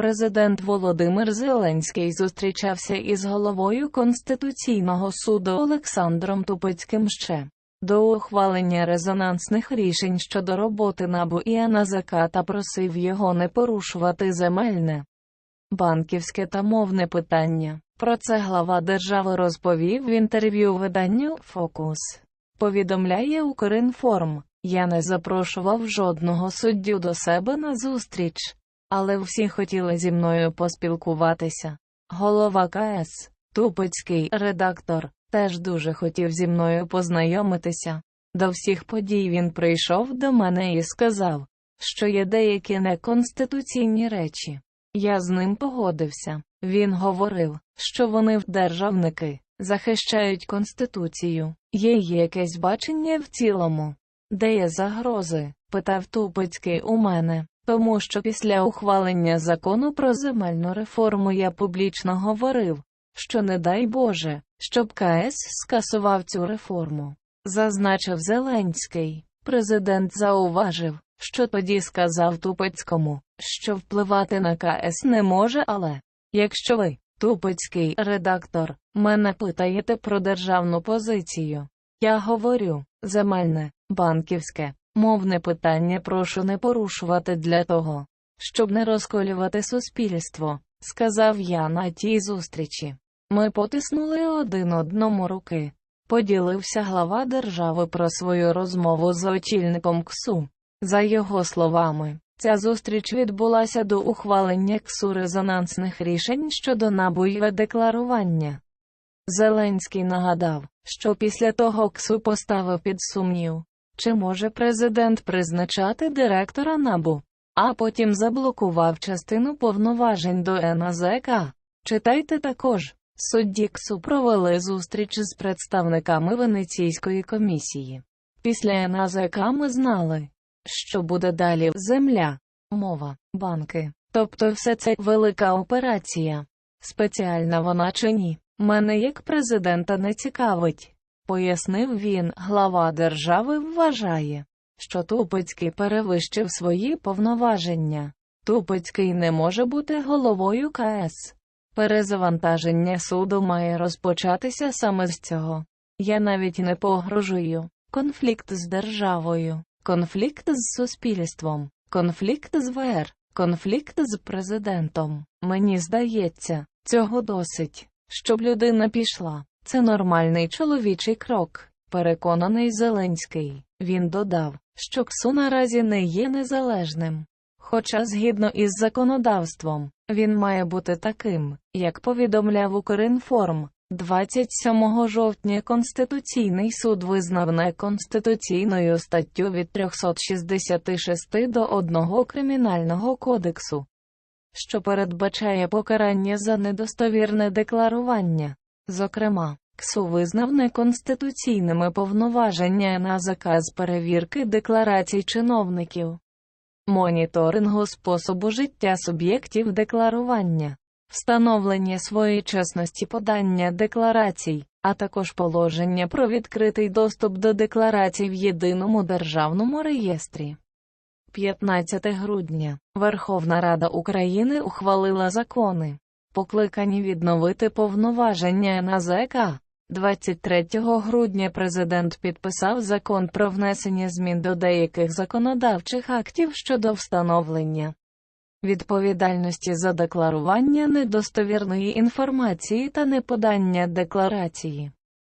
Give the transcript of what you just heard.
Президент Володимир Зеленський зустрічався із головою Конституційного суду Олександром Тупицьким ще до ухвалення резонансних рішень щодо роботи НАБУ і НАЗК та просив його не порушувати земельне, банківське та мовне питання. Про це глава держави розповів в інтерв'ю виданню «Фокус». Повідомляє Укрінформ. Я не запрошував жодного суддю до себе на зустріч, але всі хотіли зі мною поспілкуватися. Голова КС, Тупицький редактор, теж дуже хотів зі мною познайомитися. До всіх подій він прийшов до мене і сказав, що є деякі неконституційні речі. Я з ним погодився. Він говорив, що вони державники, захищають Конституцію. Є якесь бачення в цілому. Де є загрози? питав Тупицький у мене, тому що після ухвалення закону про земельну реформу я публічно говорив, що не дай Боже, щоб КС скасував цю реформу. Зазначив Зеленський. Президент зауважив, що тоді сказав Тупицькому, що впливати на КС не може, але якщо ви, Тупицький редактор, мене питаєте про державну позицію, я говорю, земельне, банківське, мовне питання прошу не порушувати для того, щоб не розколювати суспільство, сказав я на тій зустрічі. Ми потиснули один одному руки. Поділився глава держави про свою розмову з очільником КСУ. За його словами, ця зустріч відбулася до ухвалення КСУ резонансних рішень щодо набуєве декларування. Зеленський нагадав, що після того КСУ поставив під сумнів, чи може президент призначати директора НАБУ, а потім заблокував частину повноважень до НАЗК. Читайте також. Судді КСУ провели зустріч з представниками Венеційської комісії. Після НАЗК ми знали, що буде далі земля, мова, банки. Тобто все це велика операція. Спеціальна вона чи ні, мене як президента не цікавить. Пояснив він, глава держави вважає, що Тупицький перевищив свої повноваження. Тупицький не може бути головою КС. Перезавантаження суду має розпочатися саме з цього. Я навіть не погрожую. Конфлікт з державою, конфлікт з суспільством, конфлікт з ВР, конфлікт з президентом. Мені здається, цього досить, щоб людина пішла. Це нормальний чоловічий крок, переконаний Зеленський. Він додав, що КСУ наразі не є незалежним. Хоча, згідно із законодавством, він має бути таким, як повідомляв Укрінформ, 27 жовтня Конституційний суд визнав неконституційною статтю від 366 до 1 Кримінального кодексу, що передбачає покарання за недостовірне декларування. Зокрема, КСУ визнав неконституційними повноваження НАЗК з перевірки декларацій чиновників моніторингу способу життя суб'єктів декларування, встановлення своєчасності подання декларацій, а також положення про відкритий доступ до декларацій в єдиному державному реєстрі. 15 грудня Верховна Рада України ухвалила закони, покликані відновити повноваження НАЗК. 23 грудня президент підписав закон про внесення змін до деяких законодавчих актів щодо встановлення відповідальності за декларування недостовірної інформації та неподання декларації.